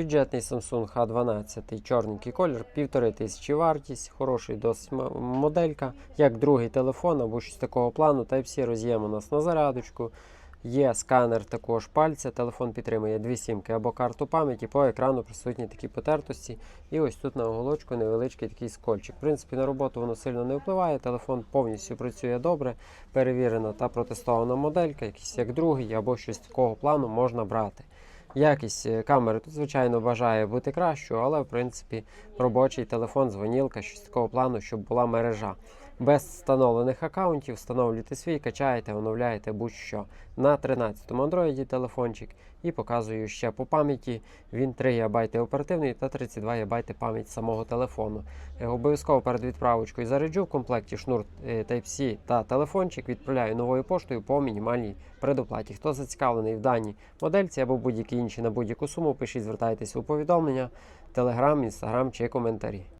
Бюджетний Samsung H12, чорненький колір, півтори тисячі вартість, хороший досить моделька, як другий телефон або щось такого плану. Type-C роз'єм у нас на зарядочку. Є сканер також пальця, телефон підтримує дві сімки або карту пам'яті, по екрану присутні такі потертості. І ось тут на оголочку невеличкий такий скольчик. В принципі, на роботу воно сильно не впливає. Телефон повністю працює добре, перевірена та протестована моделька, якийсь як другий або щось такого плану можна брати. Якість е, камери тут, звичайно, бажає бути кращою, але в принципі робочий телефон, дзвонілка, щось такого плану, щоб була мережа. Без встановлених аккаунтів встановлюєте свій, качаєте, оновляєте будь-що. На 13-му Android телефончик і показую ще по пам'яті. Він 3 ГБ оперативний та 32 ГБ пам'ять самого телефону. Е, Обов'язково перед відправочкою заряджу в комплекті шнур е, Type-C та телефончик. Відправляю новою поштою по мінімальній предоплаті. Хто зацікавлений в даній модельці або будь-які інші на будь-яку суму, пишіть, звертайтеся у повідомлення, Telegram, Instagram чи коментарі.